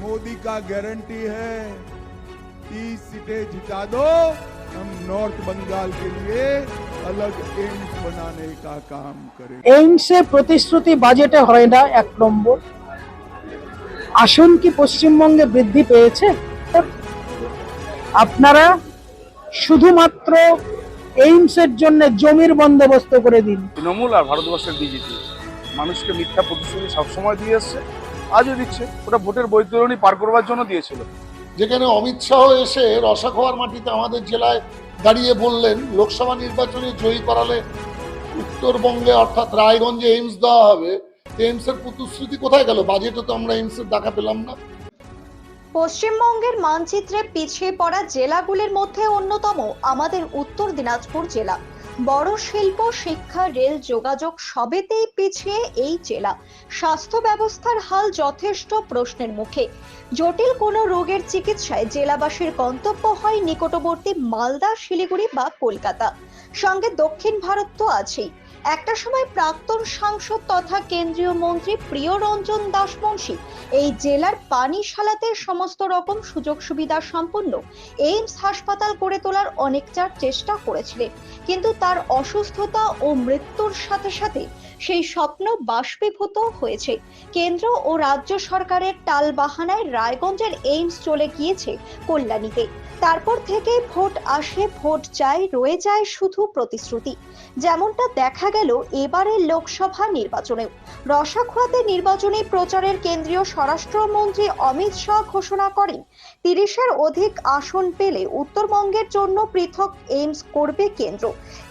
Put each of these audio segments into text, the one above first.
मोदी का गारंटी है तीस सीटें जिता दो हम नॉर्थ बंगाल के लिए अलग एम्स बनाने का काम करें এইমসে প্রতিশ্রুতি বাজেটে হয় না এক নম্বর আসন কি পশ্চিমবঙ্গে বৃদ্ধি পেয়েছে আপনারা শুধুমাত্র এইমসের জন্য জমির বন্দোবস্ত করে দিন তৃণমূল আর ভারতবর্ষের বিজেপি মানুষকে মিথ্যা প্রতিশ্রুতি সবসময় দিয়ে এসছে আজও দিচ্ছে ওটা ভোটের বৈতরণী পার করবার জন্য দিয়েছিল। যেখানে অমিত শাহ এসে রসাখোয়ার মাটিতে আমাদের জেলায় দাঁড়িয়ে বললেন লোকসভা নির্বাচনে জয়ী করালে উত্তরবঙ্গে অর্থাৎ রায়গঞ্জে এইমস দেওয়া হবে। এইমসের প্রতিশ্রুতি কোথায় গেল? বাজেটে তো আমরা এইমসের দেখা পেলাম না। পশ্চিমবঙ্গের মানচিত্রে পিছিয়ে পড়া জেলাগুলির মধ্যে অন্যতম আমাদের উত্তর দিনাজপুর জেলা। বড় শিল্প, শিক্ষা, রেল, যোগাযোগ সবেতেই পিছিয়ে এই জেলা। স্বাস্থ্য ব্যবস্থার হাল যথেষ্ট প্রশ্নের মুখে। জটিল কোনো রোগের চিকিৎসায় জেলাবাসীর গন্তব্য হয় নিকটবর্তী মালদা, শিলিগুড়ি বা কলকাতা। সঙ্গে দক্ষিণ ভারত তো আছেই। একটা সময় প্রাক্তন সাংসদ তথা কেন্দ্রীয় মন্ত্রী প্রিয় রঞ্জন দাসমুন্সী এই জেলার পানিশালাতে সমস্ত রকম সুযোগ সুবিধা সম্পন্ন এইমস হাসপাতাল গড়ে তোলার অনেকটার চেষ্টা করেছিলেন। কিন্তু তার অসুস্থতা ও মৃত্যুর সাথে সাথে সেই স্বপ্ন বাষ্পীভূত হয়েছে। কেন্দ্র ও রাজ্য সরকারের টালবাহানায় রায়গঞ্জের এইমস চলে গিয়েছে কল্যাণীতে। তারপর থেকে ভোট আসে, ভোট যায়, রয়ে যায় শুধু প্রতিশ্রুতি। যেমনটা দেখা গেল এবারের লোকসভা নির্বাচনেও। রসাখোয়াতে নির্বাচনী প্রচারের কেন্দ্রীয় স্বরাষ্ট্রমন্ত্রী অমিত শাহ ঘোষণা করেন, তিরিশের অধিক আসন পেলে উত্তরবঙ্গের জন্য পৃথক এইমস করবে কেন্দ্র।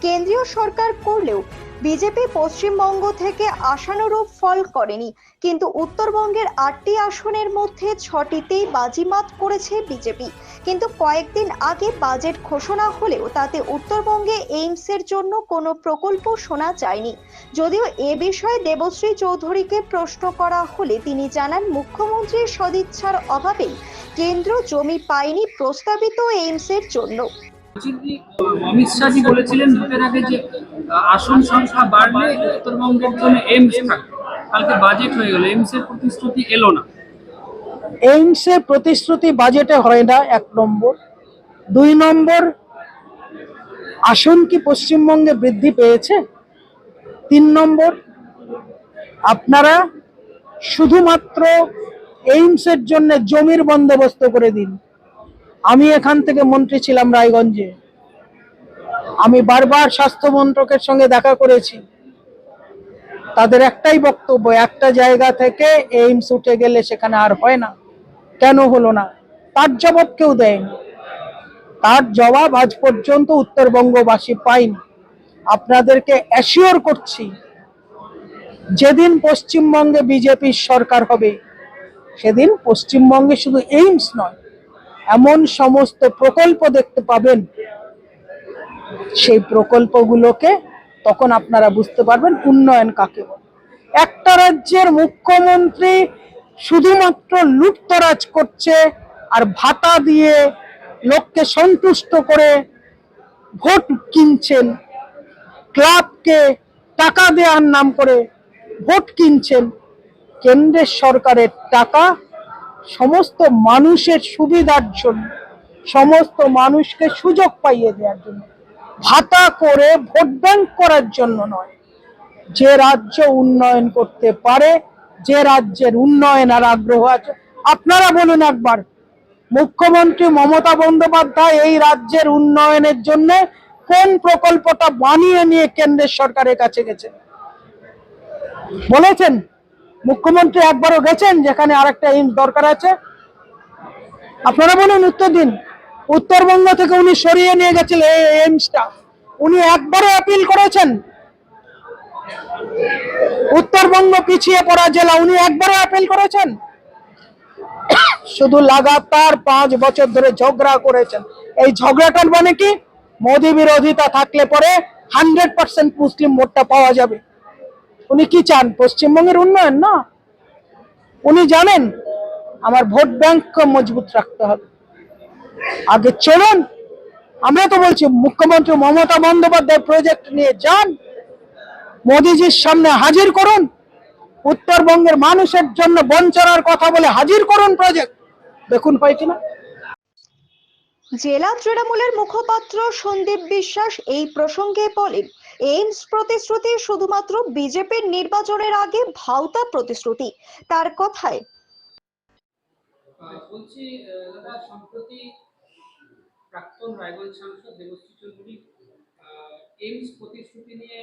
কেন্দ্রীয় সরকার করলেও বিজেপি পশ্চিমবঙ্গ থেকে আশানুরূপ ফল করেনি, কিন্তু উত্তরবঙ্গের আটটি আসনের মধ্যে ছটিতেই বাজিমাত করেছে বিজেপি। কিন্তু কয়েকদিন আগে বাজেট ঘোষণা হলেও তাতে উত্তরবঙ্গে এইমসের জন্য কোনো প্রকল্প শোনা যায়নি। যদিও এ বিষয়ে দেবশ্রী চৌধুরীকে প্রশ্ন করা হলে তিনি জানান, মুখ্যমন্ত্রীর সদিচ্ছার অভাবেই কেন্দ্র জমি পায়নি প্রস্তাবিত এইমসের জন্য। অমিত শাহজি বলেছিলেন ভোটের আগে যে আসন সংখ্যা বাড়লে উত্তরবঙ্গের জন্য থাকবে। কালকে বাজেট হয়ে গেল এমস এর প্রতিশ্রুতি এলো না। এইমসে প্রতিশ্রুতি বাজেটে হয় না, এক নম্বর। দুই নম্বর, আসন কি পশ্চিমবঙ্গে বৃদ্ধি পেয়েছে? তিন নম্বর, আপনারা শুধুমাত্র এইমসের জন্য জমির বন্দোবস্ত করে দিন। আমি এখান থেকে মন্ত্রী ছিলাম রায়গঞ্জে। আমি বারবার স্বাস্থ্য মন্ত্রকের সঙ্গে দেখা করেছি। তাদের একটাই বক্তব্য, একটা জায়গা থেকে এইমস উঠে গেলে সেখানে আর হয় না। কেন হলো না? তার জবাব কেউ দেয়নি। তার জবাব আজ পর্যন্ত উত্তরবঙ্গবাসী পাইনি আপনাদেরকে অ্যাসিওর করছি, যেদিন পশ্চিমবঙ্গে বিজেপির সরকার হবে, সেদিন পশ্চিমবঙ্গে শুধু এইমস নয় এমন সমস্ত প্রকল্প দেখতে পাবেন। সেই প্রকল্পগুলোকে তখন আপনারা বুঝতে পারবেন উন্নয়ন কাকে একটা রাজ্যের মুখ্যমন্ত্রী শুধুমাত্র লুটতরাজ করছে আর ভাতা দিয়ে লোককে সন্তুষ্ট করে ভোট কিনছেন, ক্লাবকে টাকা দেওয়ার নাম করে ভোট কিনছেন, কেন্দ্রের সরকারের টাকা সমস্ত মানুষের সুবিধার জন্য, সমস্ত মানুষকে সুযোগ পাইয়ে দেওয়ার জন্য, ভাতা করে ভোট ব্যাংক করার জন্য নয়। যে রাজ্য উন্নয়ন করতে পারে, যে রাজ্যের উন্নয়ন আর আগ্রহ আছে, আপনারা বলুন একবার, মুখ্যমন্ত্রী মমতা বন্দ্যোপাধ্যায় এই রাজ্যের উন্নয়নের জন্য কোন প্রকল্পটা বানিয়ে নিয়ে কেন্দ্রের সরকারের কাছে গেছে? বলেছেন? মুখ্যমন্ত্রী একবারও গেছেন, যেখানে আরেকটা ইঞ্চ দরকার আছে। আপনারা বলুন উত্তর দিন। উত্তরবঙ্গ থেকে উনি সরিয়ে নিয়ে গেছিলেন এই এইমসটা উনি একবারও অ্যাপিল করেছেন। উত্তরবঙ্গ পিছিয়ে পড়া জেলা, উনি একবারও অ্যাপিল করেছেন। শুধু লাগাতার পাঁচ বছর ধরে ঝগড়া করেছেন। এই ঝগড়াটার মানে কি? মোদী বিরোধিতা থাকলে পরে হান্ড্রেড পার্সেন্ট মুসলিম ভোটটা পাওয়া যাবে। উনি কি চান? পশ্চিমবঙ্গের উন্নয়ন না? উনি জানেন আমার ভোট ব্যাংক মজবুত রাখতে হবে। আগে চলুন, আমরা তো বলছি মুখ্যমন্ত্রী মমতা বন্দ্যোপাধ্যায় প্রজেক্ট নিয়ে যান, মোদিজির সামনে হাজির করুন, উত্তরবঙ্গের মানুষের জন্য বঞ্চনার কথা বলে হাজির করুন প্রজেক্ট দেখুন হয় কিনা। জেলা তৃণমূলের মুখপাত্র সন্দীপ বিশ্বাস এই প্রসঙ্গে বলেন এইমস প্রতিশ্রুতি শুধুমাত্র বিজেপির নির্বাচনের আগে ভাওতা প্রতিশ্রুতি। তার কথায় বলছি দাদা সম্প্রতি প্রাক্তন রায়গঞ্জ সাংসদ দেবশ্রী চৌধুরী এইমস প্রতিশ্রুতি নিয়ে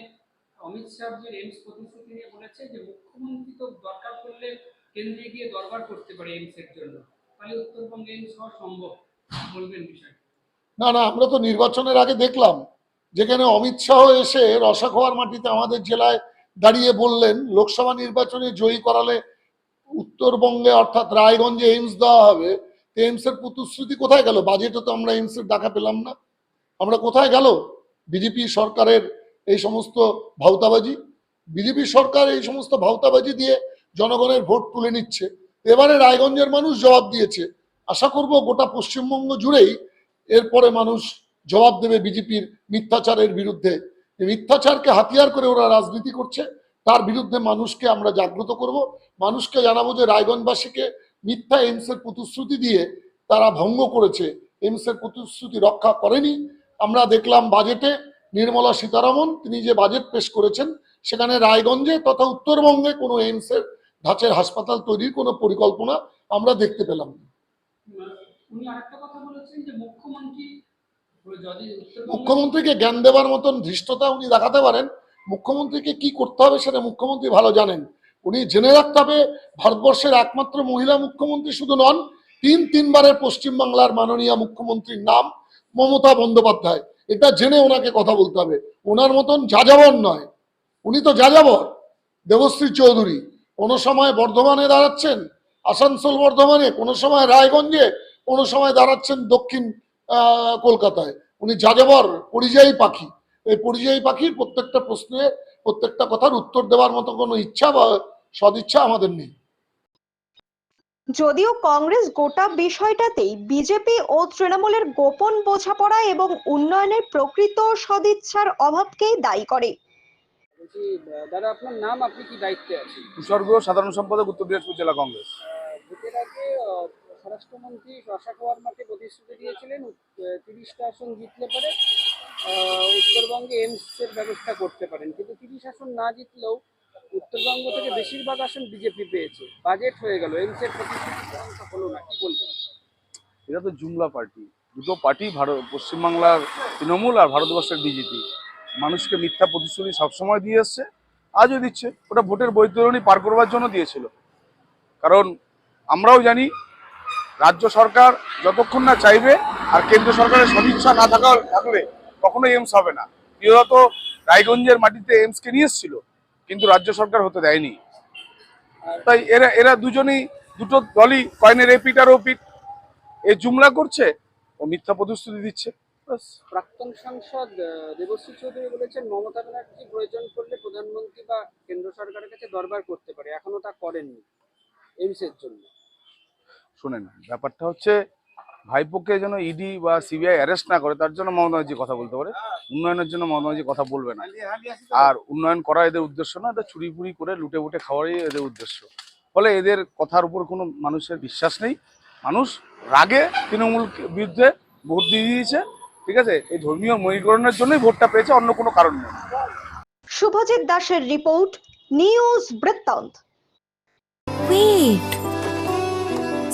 অমিত শাহ যে এইমস প্রতিশ্রুতি নিয়ে বলেছে যে মুখ্যমন্ত্রী তো দরকার পড়লে কেন্দ্রে গিয়ে দরবার করতে পারে এইমস এর জন্য। তাহলে উত্তরবঙ্গে এইমস হওয়া সম্ভব বলবেন বিষয়টা? না না আমরা তো নির্বাচনের আগে দেখলাম। যেখানে অমিত শাহ এসে রসাখোয়ার মাটিতে আমাদের জেলায় দাঁড়িয়ে বললেন, লোকসভা নির্বাচনে জয়ী করালে উত্তরবঙ্গে অর্থাৎ রায়গঞ্জে এইমস দেওয়া হবে, তো এইমসের প্রতিশ্রুতি কোথায় গেল? বাজেটে তো আমরা এইমসের দেখা পেলাম না। আমরা কোথায় গেল? বিজেপি সরকারের এই সমস্ত ভাওতাবাজি? বিজেপি সরকার এই সমস্ত ভাওতাবাজি দিয়ে জনগণের ভোট তুলে নিচ্ছে। এবারে রায়গঞ্জের মানুষ জবাব দিয়েছে। আশা করব গোটা পশ্চিমবঙ্গ জুড়েই এরপরে মানুষ জবাব দেবে বিজেপির মিথ্যাচারের বিরুদ্ধে। মিথ্যাচারকে হাতিয়ার করে ওরা রাজনীতি করছে, তার বিরুদ্ধে মানুষকে আমরা জাগ্রত করব। মানুষকে জানাব যে রায়গঞ্জবাসীকে মিথ্যা এমসের প্রতিশ্রুতি দিয়ে তারা ভঙ্গ করেছে। এমসের প্রতিশ্রুতি রক্ষা করেনি। আমরা দেখলাম বাজেটে নির্মলা সীতারামন, তিনি যে বাজেট পেশ করেছেন, সেখানে রায়গঞ্জে তথা উত্তরবঙ্গে কোনো এইমসের ধাঁচের হাসপাতাল তৈরির কোনো পরিকল্পনা আমরা দেখতে পেলাম উনি আরেকটা কথা বলেছেন যে মুখ্যমন্ত্রী মুখ্যমন্ত্রীকে জ্ঞান দেওয়ার মতন ধৃষ্টতা উনি দেখাতে পারেন। মুখ্যমন্ত্রীকে কি করতে হবে সেটা মুখ্যমন্ত্রী ভালো জানেন। উনি জেনে রাখতে হবে, ভারতবর্ষের একমাত্র মহিলা মুখ্যমন্ত্রী শুধু নন, তিন তিনবারের পশ্চিমবাংলার মাননীয় মুখ্যমন্ত্রীর নাম মমতা বন্দ্যোপাধ্যায়। এটা জেনে ওনাকে কথা বলতে হবে। ওনার মতন যাযাবর নয়। উনি তো যাযাবর। দেবশ্রী চৌধুরী, কোনো সময় বর্ধমানে দাঁড়াচ্ছেন, আসানসোল বর্ধমানে, কোনো সময় রায়গঞ্জে, কোনো সময় দাঁড়াচ্ছেন দক্ষিণ কলকাতায়। উনি যাযাবর পরিযায়ী পাখি। এই পরিযায়ী পাখির প্রত্যেকটা প্রশ্নে প্রত্যেকটা কথার উত্তর দেওয়ার মতো কোনো ইচ্ছা বা সদিচ্ছা আমাদের নেই। যদিও কংগ্রেস গোটা বিষয়টাতেই বিজেপি ও তৃণমূলের গোপন বোঝাপড়া এবং উন্নয়নের প্রকৃত সদিচ্ছার অভাবকেই দায়ী করে। দাদা আপনার নাম আপনি কি দায়িত্বে আছেন? উৎসর্গ সাধারণ সম্পাদক উত্তর দিনাজপুর জেলা কংগ্রেস। ভোটের আগে স্বরাষ্ট্রমন্ত্রী রসাখোয়ার মাঠে প্রতিশ্রুতি দিয়েছিলেন তিরিশটা আসন জিতলে পরে উত্তরবঙ্গে এইমস এর ব্যবস্থা করতে পারেন। কিন্তু তিরিশ আসন না জিতলেও উত্তরবঙ্গ থেকে বেশিরভাগ আসন বিজেপি পেয়েছে। বাজেট হয়ে গেল এইমস এর প্রতিশ্রুতি হলো না, কি বলবেন? এটা তো জুমলা পার্টি। দুটো পার্টি ভারত পশ্চিমবাংলার তৃণমূল আর ভারতবর্ষের বিজেপি। মানুষকে মিথ্যা প্রতিশ্রুতি সবসময় দিয়ে এসছে, আজও দিচ্ছে। ওটা ভোটের বৈতরণী পার করবার জন্য দিয়েছিল। কারণ আমরাও জানি রাজ্য সরকার যতক্ষণ না চাইবে আর কেন্দ্র সরকারের সদিচ্ছা না থাকা থাকলে কখনো এইমস হবে না। বিগত রায়গঞ্জের মাটিতে এইমসকে নিয়ে এসেছিল, কিন্তু রাজ্য সরকার হতে দেয়নি। তাই এরা এরা দুজনেই, দুটো দলই কয়েনের এপিট আর ওপিট এ জুমলা করছে, ও মিথ্যা প্রতিশ্রুতি দিচ্ছে। প্রাক্তন সাংসদ দেবশ্রী চৌধুরী বলেছেন, মমতা ব্যানার্জি প্রয়োজন পড়লে প্রধানমন্ত্রী বা কেন্দ্র সরকারের কাছে দরবার করতে পারে, এখনও তা করেননি এইমস এর জন্য। শোনেন ব্যাপারটা হচ্ছে ভাইপোকে যেন ইডি বা সিবিআই অ্যারেস্ট না করে তার জন্য মমতা ব্যানার্জি কথা বলতে পারে। উন্নয়নের জন্য মমতা ব্যানার্জি কথা বলবে না। আর উন্নয়ন করা এদের উদ্দেশ্য না এটা চুরি ফুরি করে লুটে বুটে খাওয়ারই এদের উদ্দেশ্য। ফলে এদের কথার উপর কোনো মানুষের বিশ্বাস নেই। মানুষ রাগে তৃণমূল বিরুদ্ধে ভোট দিয়ে দিয়েছে ঠিক আছে? এই ধর্মীয় মহিকরণের জন্যই ভোটটা পেয়েছে অন্য কোনো কারণ নেই। শুভজিৎ দাসের রিপোর্ট নিউজ বৃত্তান্ত। Wait.